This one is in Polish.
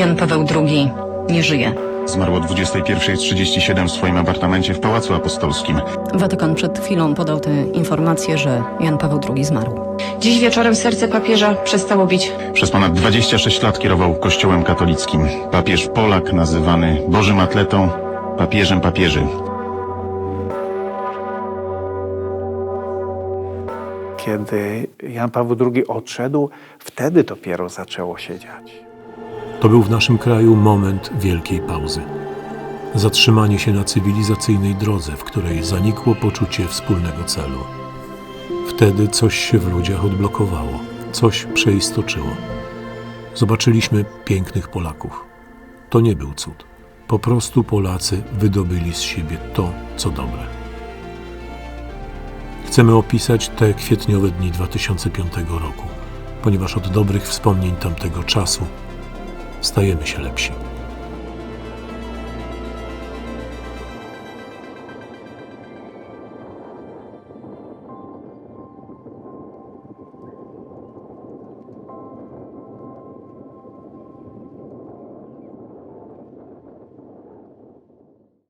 Jan Paweł II nie żyje. Zmarł o 21.37 w swoim apartamencie w Pałacu Apostolskim. Watykan przed chwilą podał tę informację, że Jan Paweł II zmarł. Dziś wieczorem serce papieża przestało bić. Przez ponad 26 lat kierował Kościołem katolickim. Papież Polak, nazywany Bożym Atletą, papieżem papieży. Kiedy Jan Paweł II odszedł, wtedy dopiero zaczęło się dziać. To był w naszym kraju moment wielkiej pauzy. Zatrzymanie się na cywilizacyjnej drodze, w której zanikło poczucie wspólnego celu. Wtedy coś się w ludziach odblokowało, coś przeistoczyło. Zobaczyliśmy pięknych Polaków. To nie był cud. Po prostu Polacy wydobyli z siebie to, co dobre. Chcemy opisać te kwietniowe dni 2005 roku, ponieważ od dobrych wspomnień tamtego czasu stajemy się lepsi.